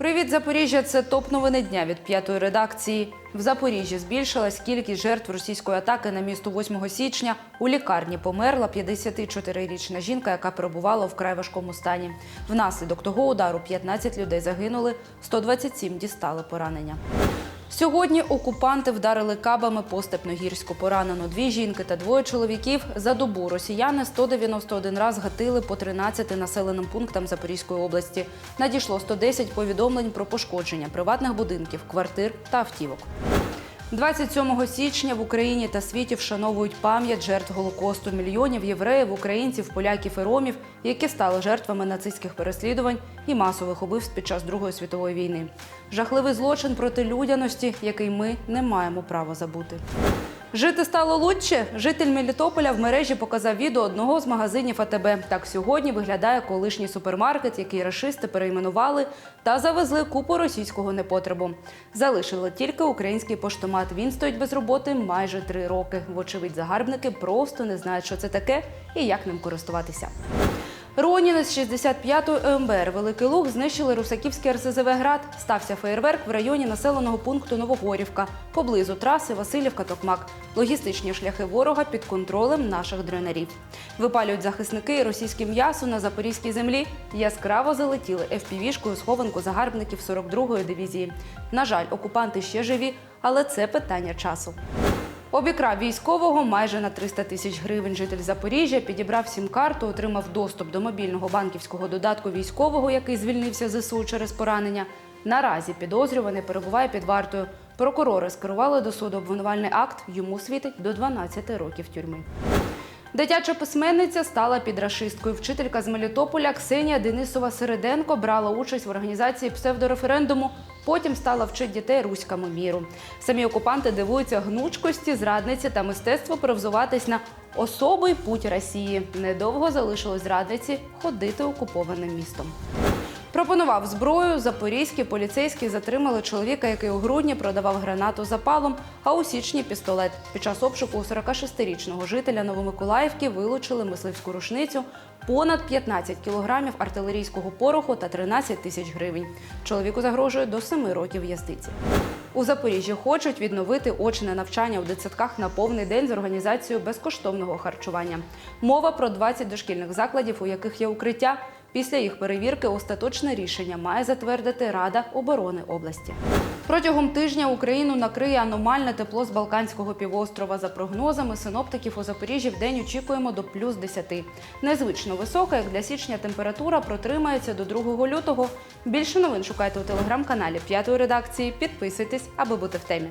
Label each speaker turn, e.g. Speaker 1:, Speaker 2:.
Speaker 1: Привіт, Запоріжжя! Це топ новини дня від п'ятої редакції. В Запоріжжі збільшилась кількість жертв російської атаки на місто 8 січня. У лікарні померла 54-річна жінка, яка перебувала в край важкому стані. Внаслідок того удару 15 людей загинули, 127 дістали поранення. Сьогодні окупанти вдарили кабами по Степногірську. Поранено дві жінки та двоє чоловіків. За добу росіяни 191 раз гатили по 13 населеним пунктам Запорізької області. Надійшло 110 повідомлень про пошкодження приватних будинків, квартир та автівок. 27 січня в Україні та світі вшановують пам'ять жертв Голокосту мільйонів євреїв, українців, поляків і ромів, які стали жертвами нацистських переслідувань і масових убивств під час Другої світової війни. Жахливий злочин проти людяності, який ми не маємо права забути. Жити стало лучше. Житель Мелітополя в мережі показав відео одного з магазинів АТБ. Так сьогодні виглядає колишній супермаркет, який рашисти перейменували та завезли купу російського непотребу. Залишили тільки український поштомат. Він стоїть без роботи майже три роки. Вочевидь, загарбники просто не знають, що це таке і як ним користуватися. Роніни з 65-ї ОМБР Великий Луг знищили Русаківський РСЗВ град. Стався феєрверк в районі населеного пункту Новогорівка, поблизу траси Васильівка-Токмак. Логістичні шляхи ворога під контролем наших дренерів. Випалюють захисники і російське м'ясо на запорізькій землі. Яскраво залетіли ФПВ-шкою схованку загарбників 42-ї дивізії. На жаль, окупанти ще живі, але це питання часу. Обікрав військового майже на 300 тисяч гривень. Житель Запоріжжя підібрав сім-карту, отримав доступ до мобільного банківського додатку військового, який звільнився з ЗСУ через поранення. Наразі підозрюваний перебуває під вартою. Прокурори скерували до суду обвинувальний акт. Йому світить до 12 років тюрми. Дитяча письменниця стала підрашисткою. Вчителька з Мелітополя Ксенія Денисова Середенко брала участь в організації псевдореферендуму. Потім стала вчити дітей руському міру. Самі окупанти дивуються гнучкості, зрадниці та мистецтво провзуватись на особий путь Росії. Недовго залишилось зрадниці ходити окупованим містом. Пропонував зброю. Запорізькі поліцейські затримали чоловіка, який у грудні продавав гранату запалом, а у січні пістолет. Під час обшуку у 46-річного жителя Новомиколаївки вилучили мисливську рушницю, понад 15 кілограмів артилерійського пороху та 13 тисяч гривень. Чоловіку загрожує до 7 років в'язниці. У Запоріжжі хочуть відновити очне навчання у дитсадках на повний день з організацією безкоштовного харчування. Мова про 20 дошкільних закладів, у яких є укриття. Після їх перевірки остаточне рішення має затвердити Рада оборони області. Протягом тижня Україну накриє аномальне тепло з Балканського півострова. За прогнозами синоптиків у Запоріжжі в день очікуємо до плюс 10. Незвично висока, як для січня температура протримається до 2 лютого. Більше новин шукайте у телеграм-каналі п'ятої редакції. Підписуйтесь, аби бути в темі.